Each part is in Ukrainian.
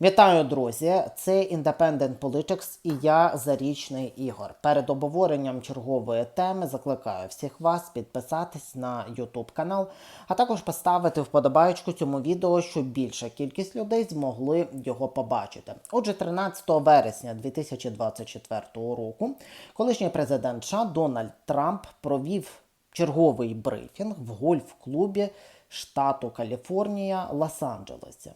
Вітаю, друзі! Це Independent Politics і я Зарічний Ігор. Перед обговоренням чергової теми закликаю всіх вас підписатись на YouTube канал, а також поставити вподобайку цьому відео, щоб більша кількість людей змогли його побачити. Отже, 13 вересня 2024 року колишній президент США Дональд Трамп провів черговий брифінг в гольф-клубі штату Каліфорнія Лос-Анджелесі.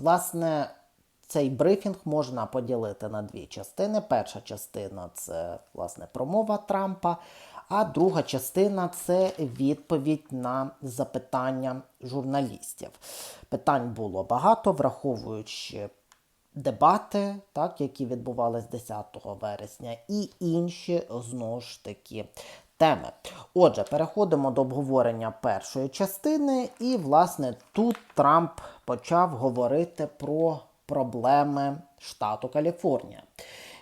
Власне, цей брифінг можна поділити на дві частини. Перша частина це власне промова Трампа, а друга частина це відповідь на запитання журналістів. Питань було багато, враховуючи дебати, так, які відбувались 10 вересня, і інші знову ж таки теми. Отже, переходимо до обговорення першої частини, і, власне, тут Трамп почав говорити про проблеми штату Каліфорнія.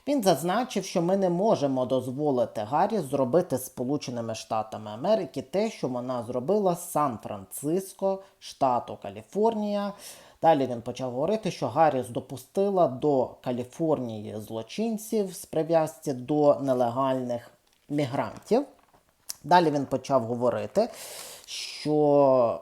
Він зазначив, що ми не можемо дозволити Гаррі зробити Сполученими Штатами Америки те, що вона зробила Сан-Франциско, штату Каліфорнія. Далі він почав говорити, що Гарріс допустила до Каліфорнії злочинців з прив'язці до нелегальних мігрантів. Далі він почав говорити, що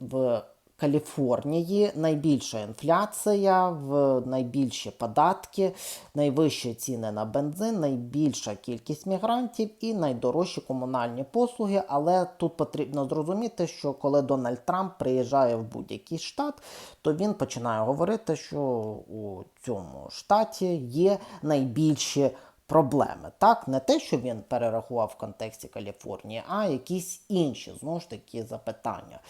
в Каліфорнії найбільша інфляція, в найбільші податки, найвищі ціни на бензин, найбільша кількість мігрантів і найдорожчі комунальні послуги. Але тут потрібно зрозуміти, що коли Дональд Трамп приїжджає в будь-який штат, то він починає говорити, що у цьому штаті є найбільші проблеми. Так, не те, що він перерахував в контексті Каліфорнії, а якісь інші знову ж таки запитання,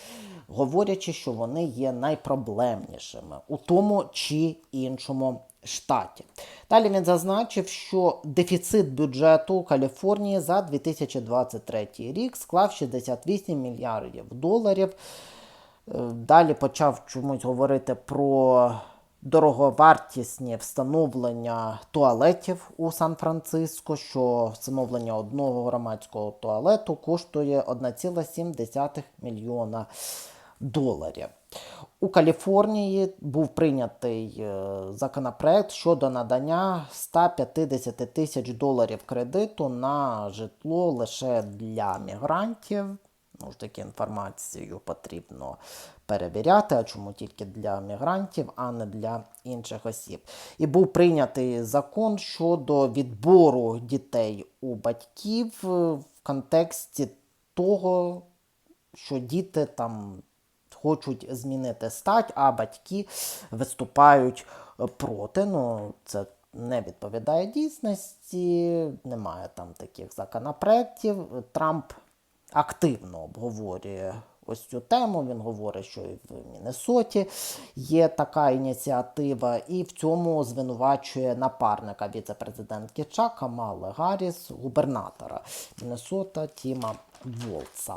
говорячи, що вони є найпроблемнішими у тому чи іншому штаті. Далі він зазначив, що дефіцит бюджету Каліфорнії за 2023 рік склав 68 мільярдів доларів. Е, Далі почав чомусь говорити про дороговартісні встановлення туалетів у Сан-Франциско, що встановлення одного громадського туалету коштує 1,7 мільйона доларів. У Каліфорнії був прийнятий е, законопроект щодо надання 150 тисяч доларів кредиту на житло лише для мігрантів. Ну ж таки, інформацію потрібно перевіряти, а чому тільки для мігрантів, а не для інших осіб. І був прийнятий закон щодо відбору дітей у батьків е, в контексті того, що діти там хочуть змінити стать, а батьки виступають проти. Ну, це не відповідає дійсності, немає там таких законопроєктів. Трамп активно обговорює ось цю тему. Він говорить, що і в Міннесоті є така ініціатива, і в цьому звинувачує напарника віце-президентки Ча Камали Гарріс, губернатора Міннесота Тіма Волца.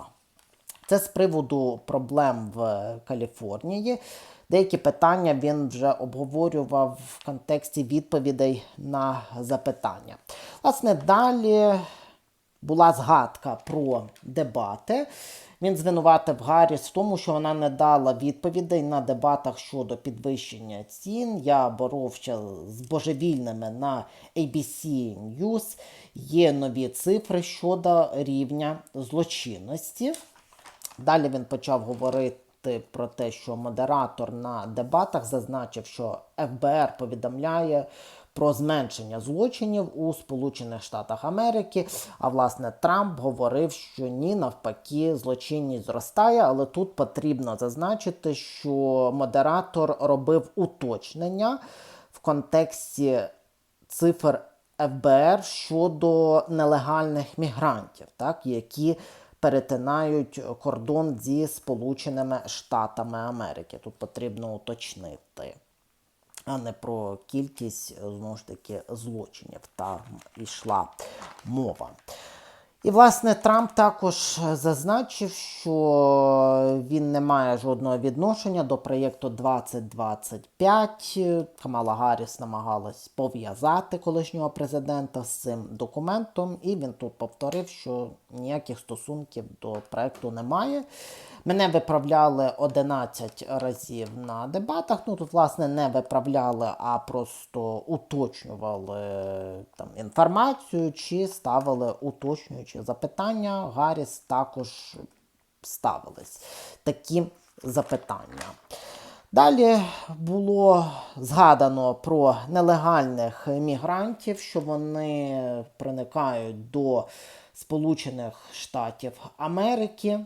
Це з приводу проблем в Каліфорнії. Деякі питання він вже обговорював в контексті відповідей на запитання. Власне, далі була згадка про дебати. Він звинуватив Гарріс в тому, що вона не дала відповідей на дебатах щодо підвищення цін. Я боровся з божевільними на ABC News. Є нові цифри щодо рівня злочинності. Далі він почав говорити про те, що модератор на дебатах зазначив, що ФБР повідомляє про зменшення злочинів у Сполучених Штатах Америки. А власне Трамп говорив, що ні, навпаки, злочинність зростає, але тут потрібно зазначити, що модератор робив уточнення в контексті цифр ФБР щодо нелегальних мігрантів, так, які перетинають кордон зі Сполученими Штатами Америки. Тут потрібно уточнити, а не про кількість знову ж таки злочинів. Там йшла мова. І, власне, Трамп також зазначив, що він не має жодного відношення до проєкту 2025. Камала Гарріс намагалась пов'язати колишнього президента з цим документом, і він тут повторив, що ніяких стосунків до проєкту немає. Мене виправляли 11 разів на дебатах. Ну тут, власне, не виправляли, а просто уточнювали там інформацію чи ставили уточнюючі запитання. Гарріс також ставились такі запитання. Далі було згадано про нелегальних мігрантів, що вони проникають до Сполучених Штатів Америки.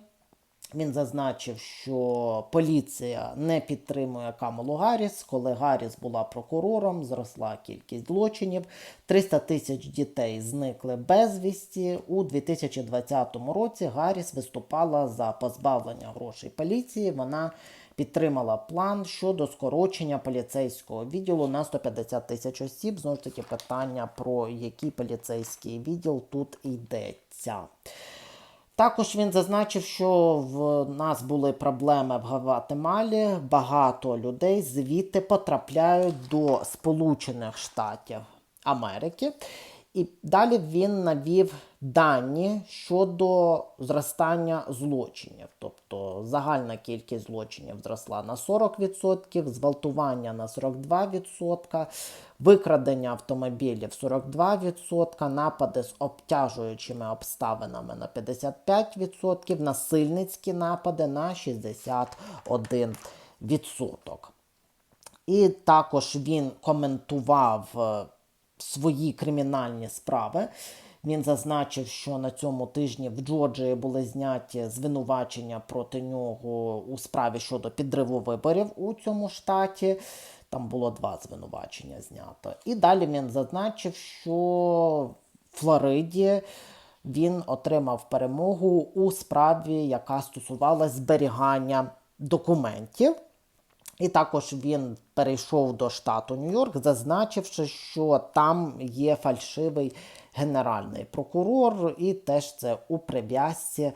Він зазначив, що поліція не підтримує Камалу Гарріс. Коли Гарріс була прокурором, зросла кількість злочинів. 300 тисяч дітей зникли безвісті. У 2020 році Гарріс виступала за позбавлення грошей поліції. Вона підтримала план щодо скорочення поліцейського відділу на 150 тисяч осіб. Знову ж таки, питання про який поліцейський відділ тут йдеться. Також він зазначив, що в нас були проблеми в Гватемалі. Багато людей звідти потрапляють до Сполучених Штатів Америки. І далі він навів дані щодо зростання злочинів. Тобто загальна кількість злочинів зросла на 40%, зґвалтування на 42%, викрадення автомобілів 42%, напади з обтяжуючими обставинами на 55%, насильницькі напади на 61%. І також він коментував е, свої кримінальні справи. Він зазначив, що на цьому тижні в Джорджії були зняті звинувачення проти нього у справі щодо підриву виборів у цьому штаті. Там було два звинувачення знято. І далі він зазначив, що в Флориді він отримав перемогу у справі, яка стосувалась зберігання документів. І також він перейшов до штату Нью-Йорк, зазначивши, що там є фальшивий генеральний прокурор, і теж це у прив'язці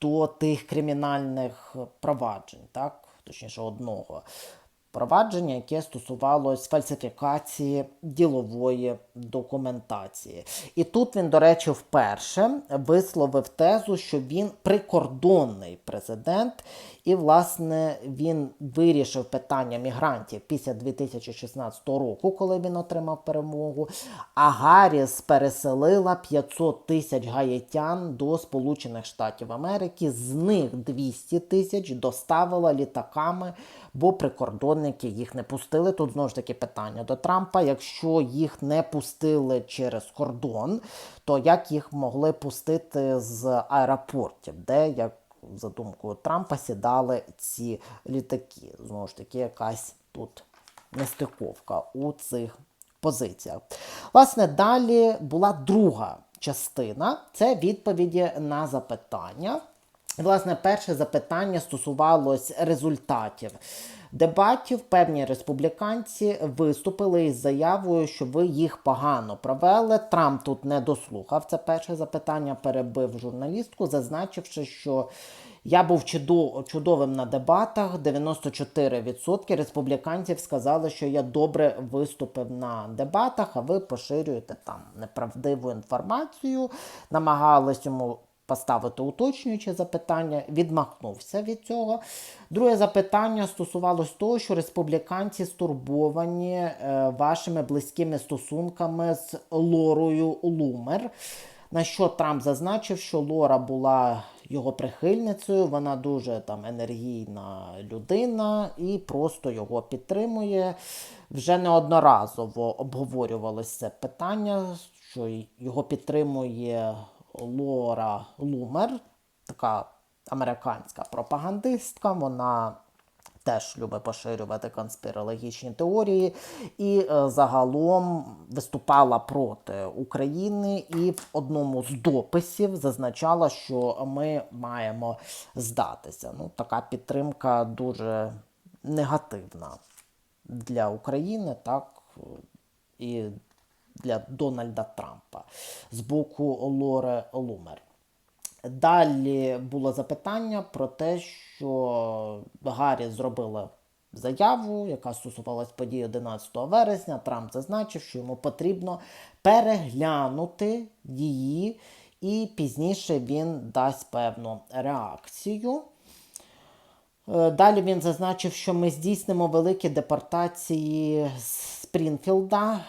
до тих кримінальних проваджень, так, точніше, одного провадження, яке стосувалось фальсифікації ділової документації. І тут він, до речі, вперше висловив тезу, що він прикордонний президент, і, власне, він вирішив питання мігрантів після 2016 року, коли він отримав перемогу. А Гарріс переселила 500 тисяч гаїтян до Сполучених Штатів Америки. З них 200 тисяч доставила літаками, бо прикордонники їх не пустили. Тут знову ж таки питання до Трампа. Якщо їх не пустили через кордон, то як їх могли пустити з аеропортів, де як за думкою Трампа сідали ці літаки? Знову ж таки, якась тут нестиковка у цих позиціях. Власне, далі була друга частина це відповіді на запитання. Власне, перше запитання стосувалось результатів дебатів. Певні республіканці виступили із заявою, що ви їх погано провели. Трамп тут не дослухав це перше запитання, перебив журналістку, зазначивши, що я був чудовим на дебатах. 94% республіканців сказали, що я добре виступив на дебатах, а ви поширюєте там неправдиву інформацію, намагались йому поставити уточнююче запитання, відмахнувся від цього. Друге запитання стосувалось того, що республіканці стурбовані е, вашими близькими стосунками з Лорою Лумер. На що Трамп зазначив, що Лора була його прихильницею, вона дуже там енергійна людина і просто його підтримує. Вже неодноразово обговорювалося питання, що його підтримує Лора Лумер, така американська пропагандистка. Вона теж любить поширювати конспірологічні теорії і е, загалом виступала проти України і в одному з дописів зазначала, що ми маємо здатися. Ну, така підтримка дуже негативна для України, так і для Дональда Трампа з боку Лори Лумер. Далі було запитання про те, що Гаррі зробила заяву, яка стосувалась події 11 вересня. Трамп зазначив, що йому потрібно переглянути її, і пізніше він дасть певну реакцію. Е, Далі він зазначив, що ми здійснимо великі депортації з Спрінфілда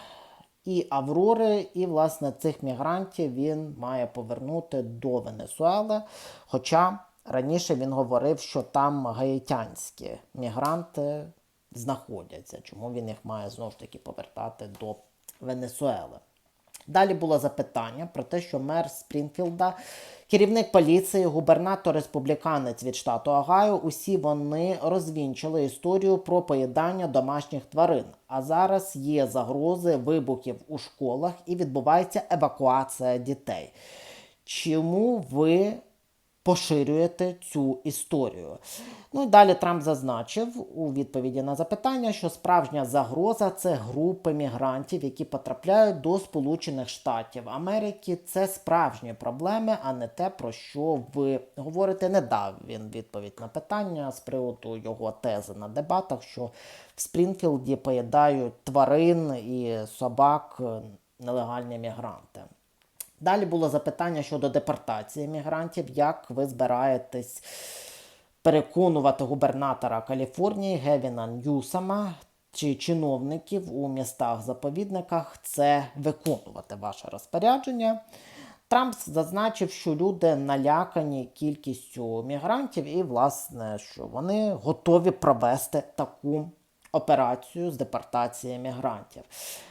і Аврори, і, власне, цих мігрантів він має повернути до Венесуели. Хоча раніше він говорив, що там гаїтянські мігранти знаходяться. Чому він їх має знову ж таки повертати до Венесуели? Далі було запитання про те, що мер Спрінфілда, керівник поліції, губернатор республіканець від штату Огайо, усі вони розвінчили історію про поїдання домашніх тварин. А зараз є загрози вибухів у школах і відбувається евакуація дітей. Чому ви поширюєте цю історію. Ну і далі Трамп зазначив у відповіді на запитання, що справжня загроза це групи мігрантів, які потрапляють до Сполучених Штатів Америки. Це справжні проблеми, а не те, про що ви говорите. Не дав він відповідь на питання з приводу його тези на дебатах, що в Спрінфілді поїдають тварин і собак нелегальні мігранти. Далі було запитання щодо депортації мігрантів. Як ви збираєтесь переконувати губернатора Каліфорнії Гевіна Ньюсама чи чиновників у містах-заповідниках це виконувати ваше розпорядження? Трамп зазначив, що люди налякані кількістю мігрантів, і, власне, що вони готові провести таку операцію з депортації мігрантів.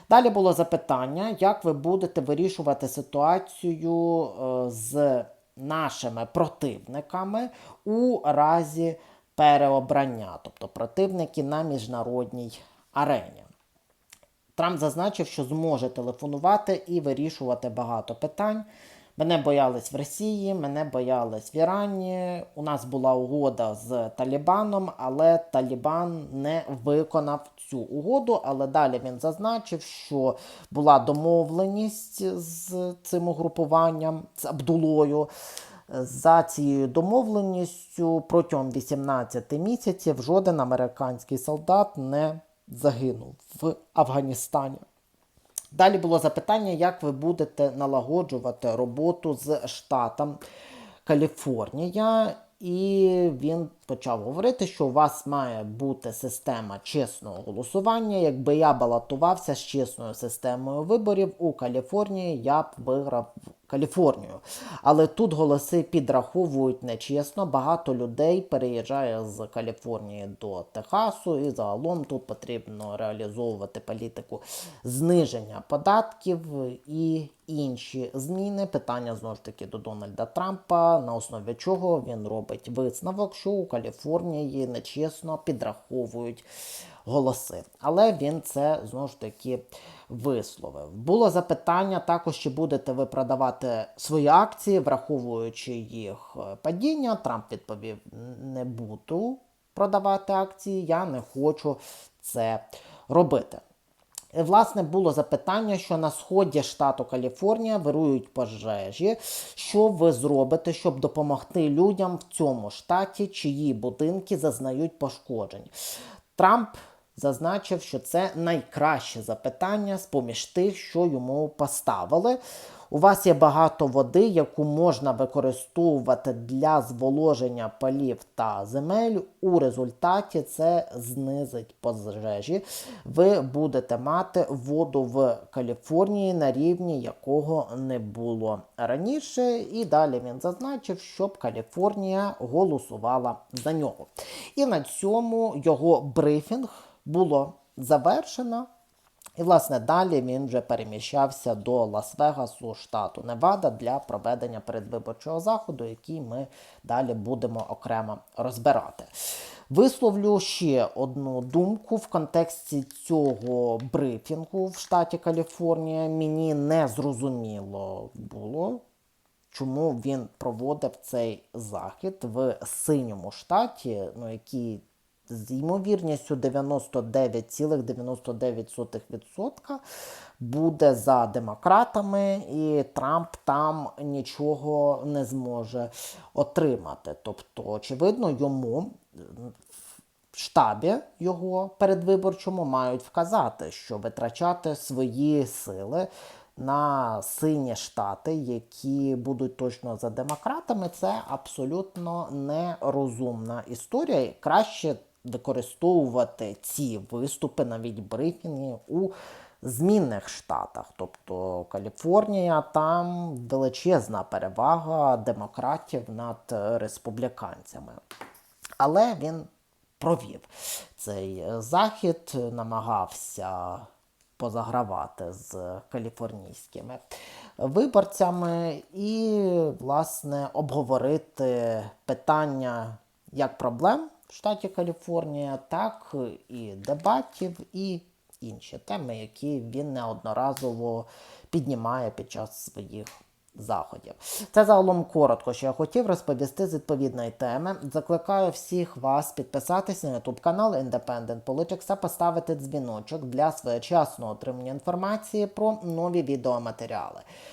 Далі було запитання, як ви будете вирішувати ситуацію е, з нашими противниками у разі переобрання, тобто противники на міжнародній арені. Трамп зазначив, що зможе телефонувати і вирішувати багато питань. Мене боялись в Росії, мене боялись в Ірані. У нас була угода з Талібаном, але Талібан не виконав цю угоду. Але далі він зазначив, що була домовленість з цим угрупуванням, з Абдулою. За цією домовленістю протягом 18 місяців жоден американський солдат не загинув в Афганістані. Далі було запитання, як ви будете налагоджувати роботу з штатом Каліфорнія. І він почав говорити, що у вас має бути система чесного голосування. Якби я балотувався з чесною системою виборів у Каліфорнії, я б виграв Каліфорнію. Але тут голоси підраховують нечесно. Багато людей переїжджає з Каліфорнії до Техасу, і загалом тут потрібно реалізовувати політику зниження податків і інші зміни. Питання знову ж таки до Дональда Трампа, на основі чого він робить висновок, що у Каліфорнії нечесно підраховують голоси. Але він це знову ж таки висловив. Було запитання також, чи будете ви продавати свої акції, враховуючи їх е, падіння. Трамп відповів: не буду продавати акції, я не хочу це робити. Власне, було запитання, що на сході штату Каліфорнія вирують пожежі. Що ви зробите, щоб допомогти людям в цьому штаті, чиї будинки зазнають пошкоджень? Трамп зазначив, що це найкраще запитання з поміж тих, що йому поставили. У вас є багато води, яку можна використовувати для зволоження полів та земель. У результаті це знизить пожежі. Ви будете мати воду в Каліфорнії на рівні якого не було раніше. І далі він зазначив, щоб Каліфорнія голосувала за нього. І на цьому його брифінг було завершено. І, власне, далі він вже переміщався до Лас-Вегасу, штату Невада, для проведення передвиборчого заходу, який ми далі будемо окремо розбирати. Висловлю ще одну думку в контексті цього брифінгу в штаті Каліфорнія. Мені не зрозуміло було, чому він проводив цей захід в синьому штаті, ну, який з ймовірністю 99,99% буде за демократами, і Трамп там нічого не зможе отримати. Тобто, очевидно, йому в штабі його передвиборчому мають вказати, що витрачати свої сили на сині штати, які будуть точно за демократами, це абсолютно нерозумна історія. Краще використовувати ці виступи, навіть брифінги у змінних штатах. Тобто Каліфорнія, там величезна перевага демократів над республіканцями. Але він провів цей захід, намагався позагравати з каліфорнійськими виборцями і, власне, обговорити питання як проблем в штаті Каліфорнія, так і дебатів, і інші теми, які він неодноразово піднімає під час своїх заходів. Це загалом коротко, що я хотів розповісти з відповідної теми. Закликаю всіх вас підписатися на YouTube канал Independent Politics та поставити дзвіночок для своєчасного отримання інформації про нові відеоматеріали.